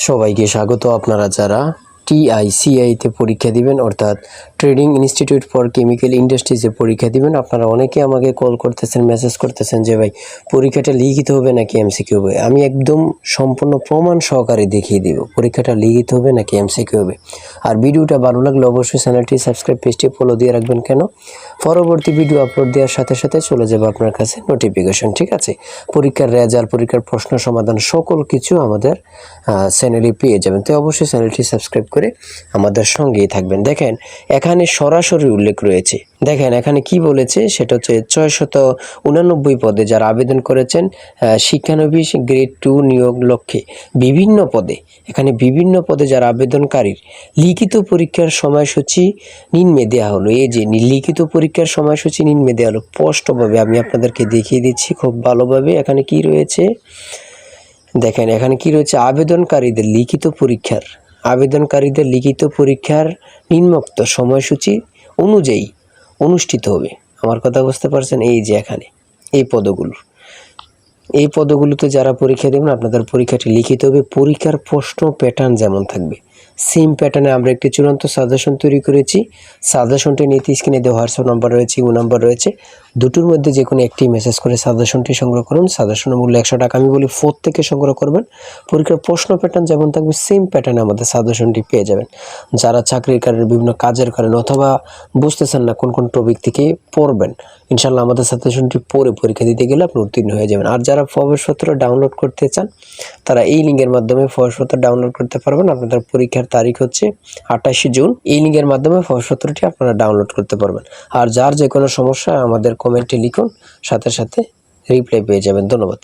সবাইকে স্বাগত আপনারা যারা টিআইসিআইতে পরীক্ষা দিবেন, অর্থাৎ ট্রেডিং ইনস্টিটিউট ফর কেমিক্যাল ইন্ডাস্ট্রিজে পরীক্ষা দিবেন। আপনারা অনেকে আমাকে কল করতেছেন মেসেজ করতেছেন যে, ভাই, পরীক্ষাটা লিখিত হবে নাকি এমসিকিউ হবে? আমি একদম সম্পূর্ণ প্রমাণ সহকারে দেখিয়ে দিব, পরীক্ষাটা লিখিত হবে নাকি এমসিকিউ হবে। আর ভিডিওটা ভালো লাগলে অবশ্যই চ্যানেলটি সাবস্ক্রাইব, পেজটি ফলো দিয়ে রাখবেন কেন? পরবর্তী ভিডিও আপলোড দেওয়ার সাথে সাথে চলে যাবে আপনার কাছে নোটিফিকেশন ঠিক আছে? পরীক্ষার রেজাল্ট পরীক্ষার প্রশ্ন, সমাধান সকল কিছু আমাদের চ্যানেলে পেয়ে যাবেন। তো অবশ্যই চ্যানেলটি সাবস্ক্রাইব করে আমাদের সঙ্গেই থাকবেন। দেখেন, এখানে সরাসরি উল্লেখ রয়েছে। দেখেন, এখানে কি বলেছে? সেটা হচ্ছে ছয়শত উনানব্বই পদে যারা আবেদন করেছেন শিক্ষানবিশ গ্রেড টু নিয়োগ লক্ষ্যে বিভিন্ন পদে, এখানে বিভিন্ন পদে যারা আবেদনকারীর লিখিত পরীক্ষার সময়সূচি নিম্নে দেওয়া হলো। এই যে লিখিত পরীক্ষার সময়সূচি নিম্নে দেওয়া হলো, স্পষ্টভাবে আমি আপনাদেরকে দেখিয়ে দিচ্ছি খুব ভালোভাবে। এখানে কি রয়েছে? দেখেন, এখানে কি রয়েছে? আবেদনকারীদের লিখিত পরীক্ষার আবেদনকারীদের লিখিত পরীক্ষার নিম্নোক্ত সময়সূচি অনুযায়ী অনুষ্ঠিত হবে। আমার কথা বুঝতে পারছেন? এই যে এখানে, এই পদগুলো। এই পদগুলোতে যারা পরীক্ষা দেবেন, আপনাদের পরীক্ষাটি লিখিত হবে। পরীক্ষার প্রশ্ন প্যাটার্ন যেমন থাকবে সেম প্যাটার্নে আমরা একটি চূড়ান্ত সাজেশন তৈরি করেছি। সাজেশনটি নিতে স্ক্রিনে দেওয়া হোয়াটসঅ্যাপ নাম্বার রয়েছে ইউ নাম্বার রয়েছে। দুটোর মধ্যে যে কোনো একটি মেসেজ করে সাজেশনটি সংগ্রহ করুন। সাজেশনের মূল্য একশো টাকা। আমি বলি ফোর থেকে সংগ্রহ করবেন। পরীক্ষার প্রশ্ন প্যাটার্ন যেমন থাকবে সেম প্যাটার্নে আমাদের সাজেশনটি পেয়ে যাবেন। যারা চাকরির কারণে, বিভিন্ন কাজের কারণে অথবা বুঝতেছেন না কোন কোন টপিক থেকে পড়বেন ইনশাল্লাহ আমাদের সাজেশনটি পড়ে পরীক্ষা দিতে গেলে আপনি উত্তীর্ণ হয়ে যাবেন। আর যারা প্রবেশপত্র ডাউনলোড করতে চান, তারা এই লিঙ্কের মাধ্যমে প্রবেশপত্র ডাউনলোড করতে পারবেন। আপনাদের পরীক্ষার তারিখ হচ্ছে আঠাশে জুন। এই লিঙ্কের মাধ্যমে প্রবেশপত্রটি আপনারা ডাউনলোড করতে পারবেন। আর যার যে কোনো সমস্যা আমাদের কমেন্টে লিখুন, সাথে সাথে রিপ্লাই পেয়ে যাবেন। ধন্যবাদ।